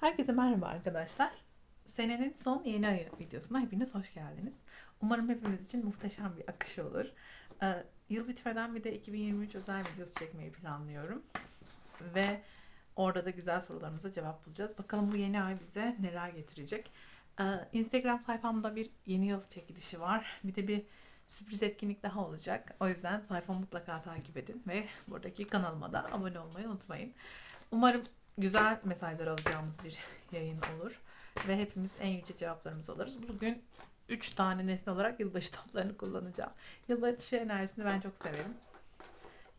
Herkese merhaba arkadaşlar. Senenin son yeni ayı videosuna hepiniz hoş geldiniz. Umarım hepimiz için muhteşem bir akış olur. Ee, yıl bitmeden bir de 2023 özel videosu çekmeyi planlıyorum. Ve orada da güzel sorularımıza cevap bulacağız. Bakalım bu yeni ay bize neler getirecek. Ee, Instagram sayfamda bir yeni yıl çekilişi var. Bir de bir sürpriz etkinlik daha olacak. O yüzden sayfamı mutlaka takip edin ve buradaki kanalıma da abone olmayı unutmayın. Umarım güzel mesajlar alacağımız bir yayın olur. Ve hepimiz en yüce cevaplarımızı alırız. Bugün 3 tane nesne olarak yılbaşı toplarını kullanacağım. Yılbaşı enerjisini ben çok severim.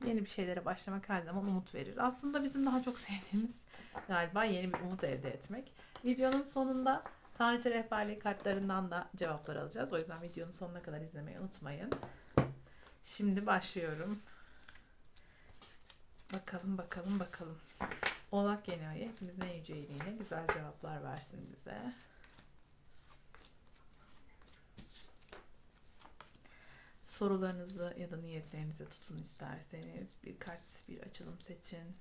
Yeni bir şeylere başlamak her zaman umut verir. Aslında bizim daha çok sevdiğimiz galiba yeni bir umut elde etmek. Videonun sonunda Tanrıça Rehberliği kartlarından da cevaplar alacağız. O yüzden videonun sonuna kadar izlemeyi unutmayın. Şimdi başlıyorum. Bakalım bakalım bakalım. Oğlak yeni ayı hepimizin en yüce iyiliğine güzel cevaplar versin bize. Sorularınızı ya da niyetlerinizi tutun isterseniz. Bir kart, bir açılım seçin.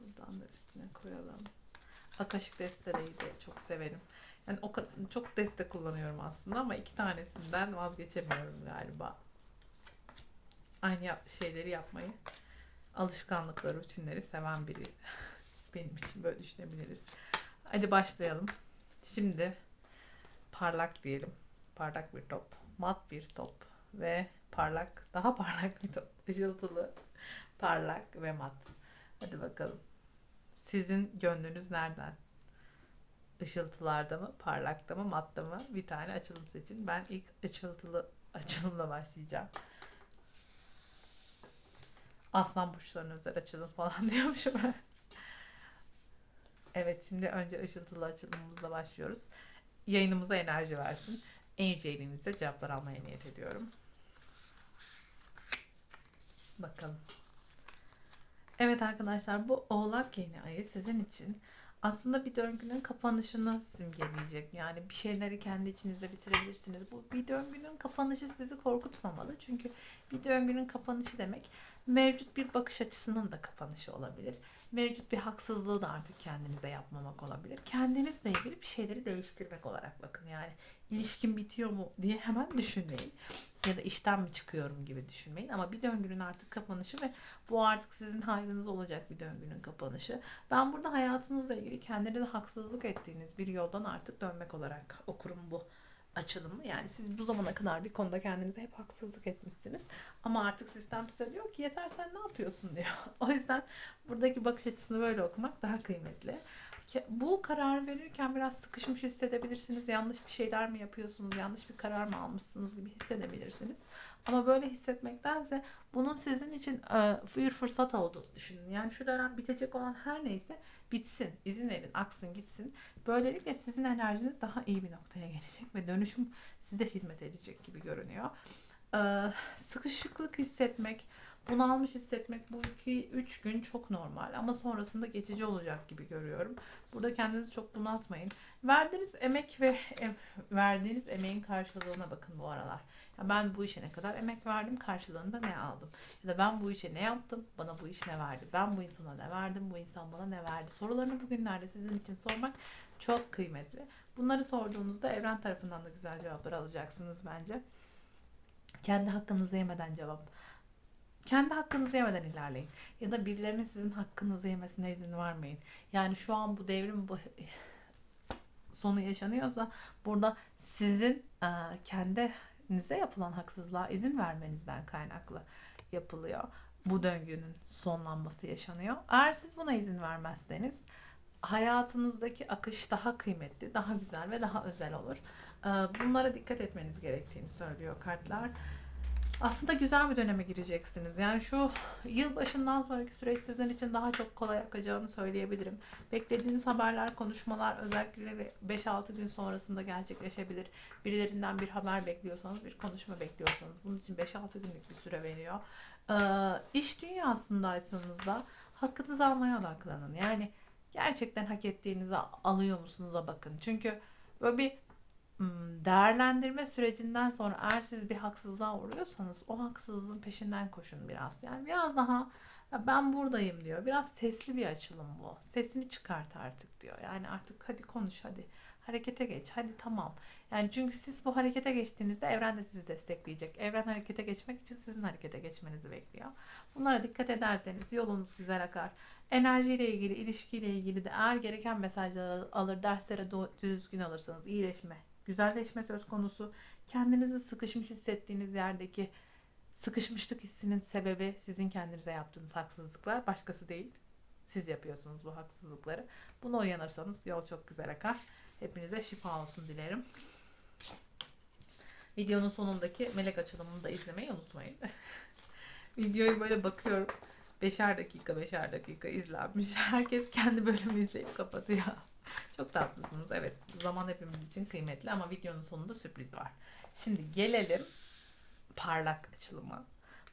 Buradan da üstüne koyalım. Akaşık destereyi de çok severim. Yani o kadar, çok deste kullanıyorum aslında ama iki tanesinden vazgeçemiyorum galiba aynı yap şeyleri yapmayı alışkanlıkları, rutinleri seven biri benim için böyle düşünebiliriz. Hadi başlayalım. Şimdi parlak diyelim. Parlak bir top. Mat bir top. Ve parlak, daha parlak bir top. Işıltılı, parlak ve mat. Hadi bakalım. Sizin gönlünüz nereden? Işıltılarda mı, parlakta mı, matta mı? Bir tane açılım seçin. Ben ilk ışıltılı açılımla başlayacağım. Aslan burçlarına özel açılım falan diyormuşum. evet şimdi önce ışıltılı açılımımızla başlıyoruz. Yayınımıza enerji versin. En yüce cevaplar almaya niyet ediyorum. Bakalım. Evet arkadaşlar bu oğlak yeni ayı sizin için aslında bir döngünün kapanışını simgeleyecek. Yani bir şeyleri kendi içinizde bitirebilirsiniz. Bu bir döngünün kapanışı sizi korkutmamalı. Çünkü bir döngünün kapanışı demek mevcut bir bakış açısının da kapanışı olabilir. Mevcut bir haksızlığı da artık kendinize yapmamak olabilir. Kendinizle ilgili bir şeyleri değiştirmek olarak bakın. Yani ilişkin bitiyor mu diye hemen düşünmeyin. Ya da işten mi çıkıyorum gibi düşünmeyin. Ama bir döngünün artık kapanışı ve bu artık sizin hayrınız olacak bir döngünün kapanışı. Ben burada hayatınızla ilgili kendinize haksızlık ettiğiniz bir yoldan artık dönmek olarak okurum bu açılımı. Yani siz bu zamana kadar bir konuda kendinize hep haksızlık etmişsiniz. Ama artık sistem size diyor ki yeter sen ne yapıyorsun diyor. O yüzden buradaki bakış açısını böyle okumak daha kıymetli. Bu karar verirken biraz sıkışmış hissedebilirsiniz. Yanlış bir şeyler mi yapıyorsunuz? Yanlış bir karar mı almışsınız gibi hissedebilirsiniz. Ama böyle hissetmektense bunun sizin için bir fırsat olduğunu düşünün. Yani şu dönem bitecek olan her neyse bitsin, izin verin, aksın, gitsin. Böylelikle sizin enerjiniz daha iyi bir noktaya gelecek ve dönüşüm size hizmet edecek gibi görünüyor. Sıkışıklık hissetmek, bunalmış hissetmek bu iki üç gün çok normal ama sonrasında geçici olacak gibi görüyorum. Burada kendinizi çok bunaltmayın. Verdiğiniz emek ve verdiğiniz emeğin karşılığına bakın bu aralar. Ya ben bu işe ne kadar emek verdim, karşılığında ne aldım? Ya da ben bu işe ne yaptım, bana bu iş ne verdi? Ben bu insana ne verdim, bu insan bana ne verdi? Sorularını bugünlerde sizin için sormak çok kıymetli. Bunları sorduğunuzda evren tarafından da güzel cevaplar alacaksınız bence. Kendi hakkınızı yemeden cevap kendi hakkınızı yemeden ilerleyin. Ya da birilerinin sizin hakkınızı yemesine izin vermeyin. Yani şu an bu devrim sonu yaşanıyorsa burada sizin e, kendinize yapılan haksızlığa izin vermenizden kaynaklı yapılıyor. Bu döngünün sonlanması yaşanıyor. Eğer siz buna izin vermezseniz hayatınızdaki akış daha kıymetli, daha güzel ve daha özel olur. E, bunlara dikkat etmeniz gerektiğini söylüyor kartlar aslında güzel bir döneme gireceksiniz. Yani şu yıl başından sonraki süreç sizin için daha çok kolay akacağını söyleyebilirim. Beklediğiniz haberler, konuşmalar özellikle 5-6 gün sonrasında gerçekleşebilir. Birilerinden bir haber bekliyorsanız, bir konuşma bekliyorsanız bunun için 5-6 günlük bir süre veriyor. Ee, iş dünyasındaysanız da hakkınızı almaya odaklanın. Yani gerçekten hak ettiğinizi alıyor musunuz'a bakın. Çünkü böyle bir değerlendirme sürecinden sonra eğer siz bir haksızlığa uğruyorsanız o haksızlığın peşinden koşun biraz. Yani biraz daha "Ya ben buradayım diyor. Biraz sesli bir açılım bu. Sesini çıkart artık diyor. Yani artık hadi konuş hadi. Harekete geç. Hadi tamam. Yani çünkü siz bu harekete geçtiğinizde evren de sizi destekleyecek. Evren harekete geçmek için sizin harekete geçmenizi bekliyor. Bunlara dikkat ederseniz yolunuz güzel akar. Enerjiyle ilgili, ilişkiyle ilgili de eğer gereken mesajları alır, derslere düzgün alırsanız iyileşme, güzelleşme söz konusu. Kendinizi sıkışmış hissettiğiniz yerdeki sıkışmışlık hissinin sebebi sizin kendinize yaptığınız haksızlıklar. Başkası değil. Siz yapıyorsunuz bu haksızlıkları. Buna uyanırsanız yol çok güzel akar. Hepinize şifa olsun dilerim. Videonun sonundaki melek açılımını da izlemeyi unutmayın. Videoyu böyle bakıyorum. Beşer dakika, beşer dakika izlenmiş. Herkes kendi bölümü izleyip kapatıyor. Çok tatlısınız. Evet, zaman hepimiz için kıymetli ama videonun sonunda sürpriz var. Şimdi gelelim parlak açılıma.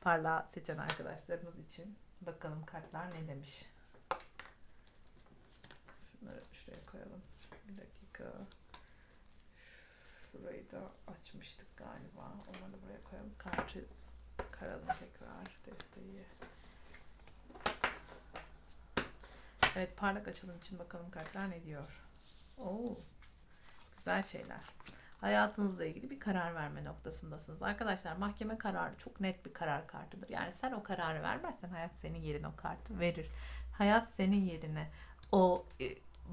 Parlağı seçen arkadaşlarımız için. Bakalım kartlar ne demiş. Şunları şuraya koyalım. Bir dakika. Şurayı da açmıştık galiba. Onları buraya koyalım. Kartı karalım tekrar desteği. Evet parlak açılım için bakalım kartlar ne diyor. Oo, güzel şeyler. Hayatınızla ilgili bir karar verme noktasındasınız. Arkadaşlar mahkeme kararı çok net bir karar kartıdır. Yani sen o kararı vermezsen hayat senin yerine o kartı verir. Hayat senin yerine o e,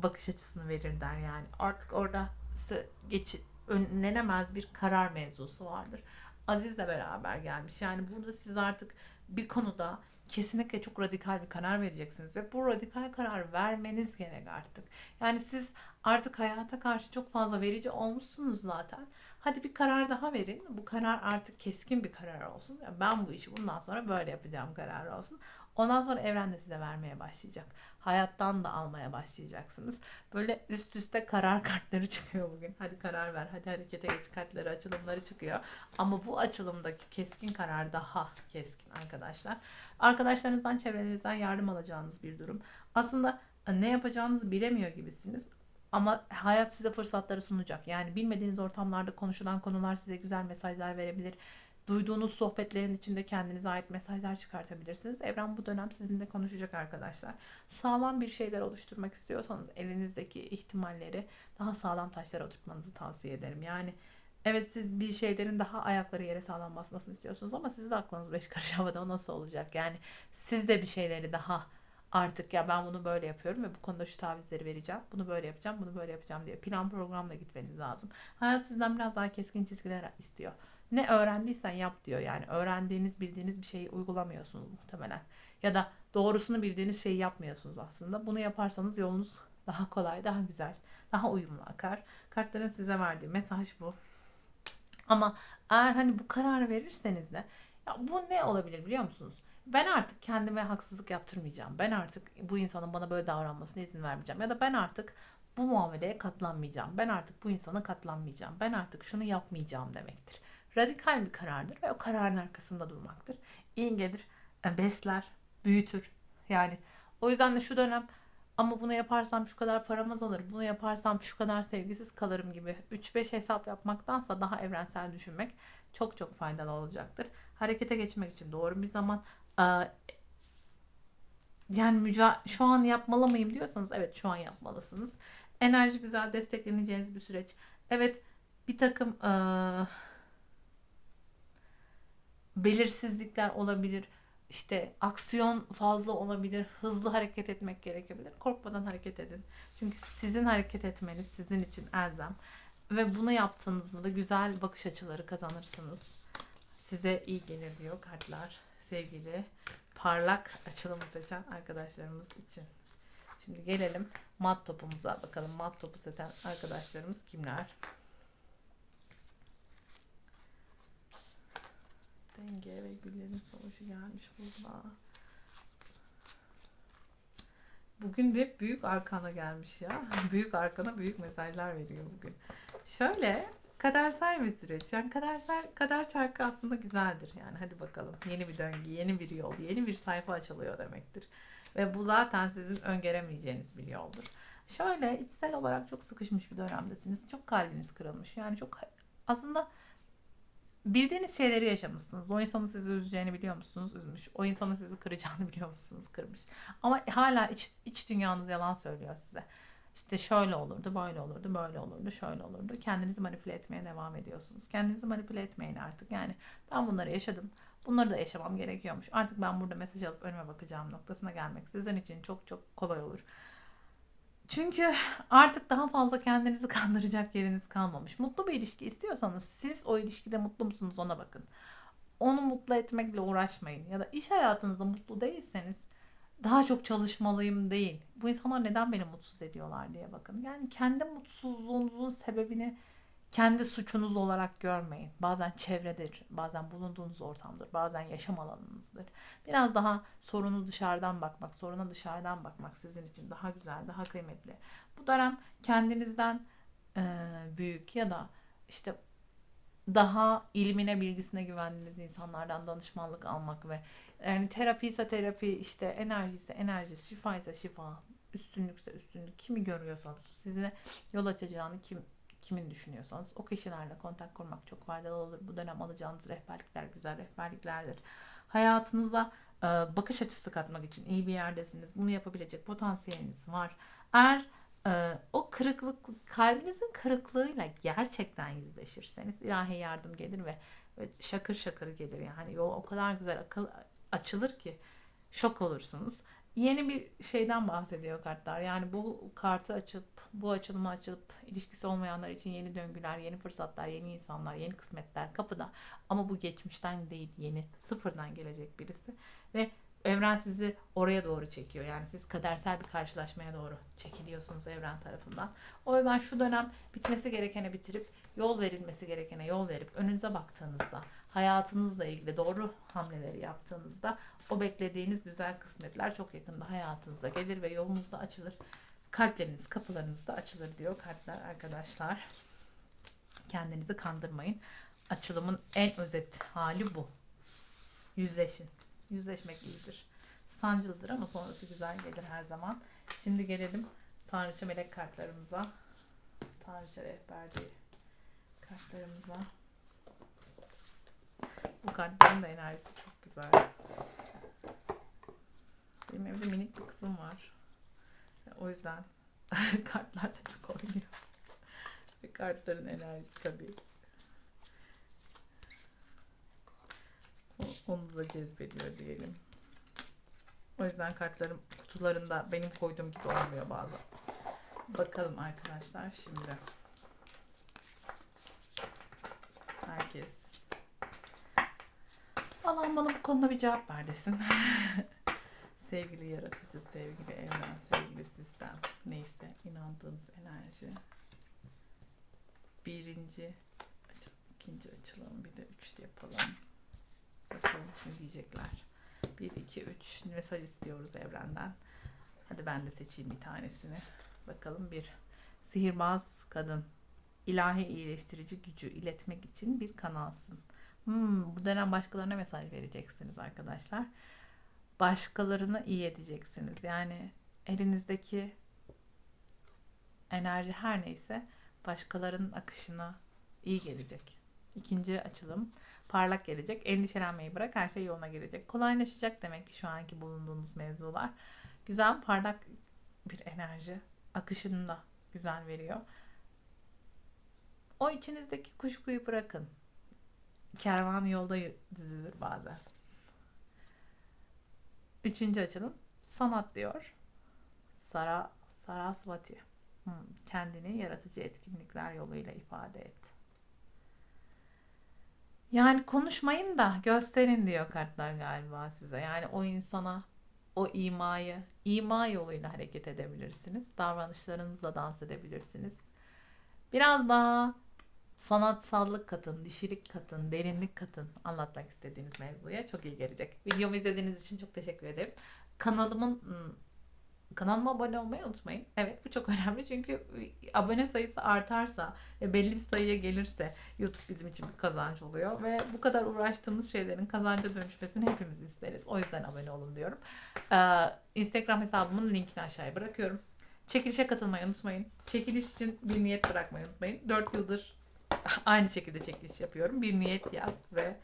bakış açısını verir der yani. Artık orada sı- geç önlenemez bir karar mevzusu vardır. Aziz'le beraber gelmiş. Yani burada siz artık bir konuda kesinlikle çok radikal bir karar vereceksiniz ve bu radikal karar vermeniz gerek artık. Yani siz artık hayata karşı çok fazla verici olmuşsunuz zaten. Hadi bir karar daha verin. Bu karar artık keskin bir karar olsun. Ya ben bu işi bundan sonra böyle yapacağım kararı olsun. Ondan sonra evren de size vermeye başlayacak. Hayattan da almaya başlayacaksınız. Böyle üst üste karar kartları çıkıyor bugün. Hadi karar ver, hadi harekete geç kartları, açılımları çıkıyor. Ama bu açılımdaki keskin karar daha keskin arkadaşlar. Arkadaşlarınızdan, çevrenizden yardım alacağınız bir durum. Aslında ne yapacağınızı bilemiyor gibisiniz. Ama hayat size fırsatları sunacak. Yani bilmediğiniz ortamlarda konuşulan konular size güzel mesajlar verebilir. Duyduğunuz sohbetlerin içinde kendinize ait mesajlar çıkartabilirsiniz. Evren bu dönem sizinle konuşacak arkadaşlar. Sağlam bir şeyler oluşturmak istiyorsanız elinizdeki ihtimalleri daha sağlam taşlara oturtmanızı tavsiye ederim. Yani evet siz bir şeylerin daha ayakları yere sağlam basmasını istiyorsunuz ama sizin de aklınız beş karış havada nasıl olacak? Yani siz de bir şeyleri daha artık ya ben bunu böyle yapıyorum ve bu konuda şu tavizleri vereceğim. Bunu böyle yapacağım, bunu böyle yapacağım diye plan programla gitmeniz lazım. Hayat sizden biraz daha keskin çizgiler istiyor. Ne öğrendiysen yap diyor. Yani öğrendiğiniz, bildiğiniz bir şeyi uygulamıyorsunuz muhtemelen. Ya da doğrusunu bildiğiniz şeyi yapmıyorsunuz aslında. Bunu yaparsanız yolunuz daha kolay, daha güzel, daha uyumlu akar. Kartların size verdiği mesaj bu. Ama eğer hani bu kararı verirseniz de ya bu ne olabilir biliyor musunuz? Ben artık kendime haksızlık yaptırmayacağım. Ben artık bu insanın bana böyle davranmasına izin vermeyeceğim. Ya da ben artık bu muameleye katlanmayacağım. Ben artık bu insana katlanmayacağım. Ben artık şunu yapmayacağım demektir. Radikal bir karardır ve o kararın arkasında durmaktır. İyi gelir, e, besler, büyütür. Yani o yüzden de şu dönem ama bunu yaparsam şu kadar param azalır, bunu yaparsam şu kadar sevgisiz kalırım gibi 3-5 hesap yapmaktansa daha evrensel düşünmek çok çok faydalı olacaktır. Harekete geçmek için doğru bir zaman. Ee, yani müca şu an yapmalı mıyım diyorsanız evet şu an yapmalısınız. Enerji güzel destekleneceğiniz bir süreç. Evet bir takım belirsizlikler olabilir. İşte aksiyon fazla olabilir. Hızlı hareket etmek gerekebilir. Korkmadan hareket edin. Çünkü sizin hareket etmeniz sizin için elzem. Ve bunu yaptığınızda da güzel bakış açıları kazanırsınız. Size iyi gelir diyor kartlar. Sevgili parlak açılımı seçen arkadaşlarımız için. Şimdi gelelim mat topumuza bakalım. Mat topu seçen arkadaşlarımız kimler? Denge ve güllerin savaşı gelmiş burada. Bugün bir büyük arkana gelmiş ya. Büyük arkana büyük mesajlar veriyor bugün. Şöyle kadersel bir süreç. Yani kadersel, kader çarkı aslında güzeldir. Yani hadi bakalım yeni bir döngü, yeni bir yol, yeni bir sayfa açılıyor demektir. Ve bu zaten sizin öngöremeyeceğiniz bir yoldur. Şöyle içsel olarak çok sıkışmış bir dönemdesiniz. Çok kalbiniz kırılmış. Yani çok aslında bildiğiniz şeyleri yaşamışsınız. O insanın sizi üzeceğini biliyor musunuz? Üzmüş. O insanın sizi kıracağını biliyor musunuz? Kırmış. Ama hala iç, iç dünyanız yalan söylüyor size. İşte şöyle olurdu, böyle olurdu, böyle olurdu, şöyle olurdu. Kendinizi manipüle etmeye devam ediyorsunuz. Kendinizi manipüle etmeyin artık. Yani ben bunları yaşadım. Bunları da yaşamam gerekiyormuş. Artık ben burada mesaj alıp önüme bakacağım noktasına gelmek sizin için çok çok kolay olur. Çünkü artık daha fazla kendinizi kandıracak yeriniz kalmamış. Mutlu bir ilişki istiyorsanız siz o ilişkide mutlu musunuz ona bakın. Onu mutlu etmekle uğraşmayın. Ya da iş hayatınızda mutlu değilseniz daha çok çalışmalıyım değil. Bu insanlar neden beni mutsuz ediyorlar diye bakın. Yani kendi mutsuzluğunuzun sebebini kendi suçunuz olarak görmeyin. Bazen çevredir, bazen bulunduğunuz ortamdır, bazen yaşam alanınızdır. Biraz daha sorunu dışarıdan bakmak, soruna dışarıdan bakmak sizin için daha güzel, daha kıymetli. Bu dönem kendinizden e, büyük ya da işte daha ilmine, bilgisine güvendiğiniz insanlardan danışmanlık almak ve yani terapi ise terapi, işte enerji ise enerji, şifa ise şifa, üstünlükse üstünlük kimi görüyorsanız size yol açacağını kim kimin düşünüyorsanız o kişilerle kontak kurmak çok faydalı olur. Bu dönem alacağınız rehberlikler güzel rehberliklerdir. Hayatınızda e, bakış açısı katmak için iyi bir yerdesiniz. Bunu yapabilecek potansiyeliniz var. Eğer e, o kırıklık, kalbinizin kırıklığıyla gerçekten yüzleşirseniz ilahi yardım gelir ve, şakır şakır gelir. Yani yol o kadar güzel akıl açılır ki şok olursunuz yeni bir şeyden bahsediyor kartlar. Yani bu kartı açıp, bu açılımı açıp ilişkisi olmayanlar için yeni döngüler, yeni fırsatlar, yeni insanlar, yeni kısmetler kapıda. Ama bu geçmişten değil, yeni, sıfırdan gelecek birisi. Ve evren sizi oraya doğru çekiyor. Yani siz kadersel bir karşılaşmaya doğru çekiliyorsunuz evren tarafından. O yüzden şu dönem bitmesi gerekeni bitirip yol verilmesi gerekene yol verip önünüze baktığınızda, hayatınızla ilgili doğru hamleleri yaptığınızda o beklediğiniz güzel kısmetler çok yakında hayatınıza gelir ve yolunuzda açılır. Kalpleriniz, kapılarınız da açılır diyor kartlar arkadaşlar. Kendinizi kandırmayın. Açılımın en özet hali bu. Yüzleşin. Yüzleşmek iyidir. Sancılıdır ama sonrası güzel gelir her zaman. Şimdi gelelim Tanrıça melek kartlarımıza. Tanrıça rehberliği kartlarımıza. Bu kartların da enerjisi çok güzel. Benim evde minik bir kızım var. O yüzden kartlarla çok oynuyor. Kartların enerjisi tabii. Onu da cezbediyor diyelim. O yüzden kartlarım kutularında benim koyduğum gibi olmuyor bazen. Bakalım arkadaşlar şimdi. Herkes. Allah'ım bana bu konuda bir cevap ver desin. sevgili yaratıcı, sevgili evren, sevgili sistem. Neyse inandığınız enerji. Birinci ikinci açılım, bir de üç yapalım. Diyecekler. Bir, iki, üç mesaj istiyoruz evrenden. Hadi ben de seçeyim bir tanesini. Bakalım bir sihirbaz kadın ilahi iyileştirici gücü iletmek için bir kanalsın. Hmm, bu dönem başkalarına mesaj vereceksiniz arkadaşlar. Başkalarını iyi edeceksiniz. Yani elinizdeki enerji her neyse başkalarının akışına iyi gelecek. İkinci açılım parlak gelecek. Endişelenmeyi bırak her şey yoluna gelecek. Kolaylaşacak demek ki şu anki bulunduğunuz mevzular. Güzel parlak bir enerji akışını da güzel veriyor. O içinizdeki kuşkuyu bırakın. Kervan yolda düzülür bazen. Üçüncü açılım. Sanat diyor. Sara, Sarasvati. Hmm, kendini yaratıcı etkinlikler yoluyla ifade et. Yani konuşmayın da gösterin diyor kartlar galiba size. Yani o insana o imayı, ima yoluyla hareket edebilirsiniz. Davranışlarınızla dans edebilirsiniz. Biraz daha sanatsallık katın, dişilik katın, derinlik katın anlatmak istediğiniz mevzuya çok iyi gelecek. Videomu izlediğiniz için çok teşekkür ederim. Kanalımın hmm, kanalıma abone olmayı unutmayın. Evet bu çok önemli çünkü abone sayısı artarsa ve belli bir sayıya gelirse YouTube bizim için bir kazanç oluyor ve bu kadar uğraştığımız şeylerin kazanca dönüşmesini hepimiz isteriz. O yüzden abone olun diyorum. Ee, Instagram hesabımın linkini aşağıya bırakıyorum. Çekilişe katılmayı unutmayın. Çekiliş için bir niyet bırakmayı unutmayın. 4 yıldır aynı şekilde çekiliş yapıyorum. Bir niyet yaz ve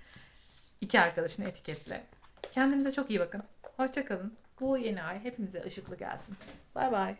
iki arkadaşını etiketle. Kendinize çok iyi bakın. Hoşçakalın. Bu yeni ay hepimize ışıklı gelsin. Bay bay.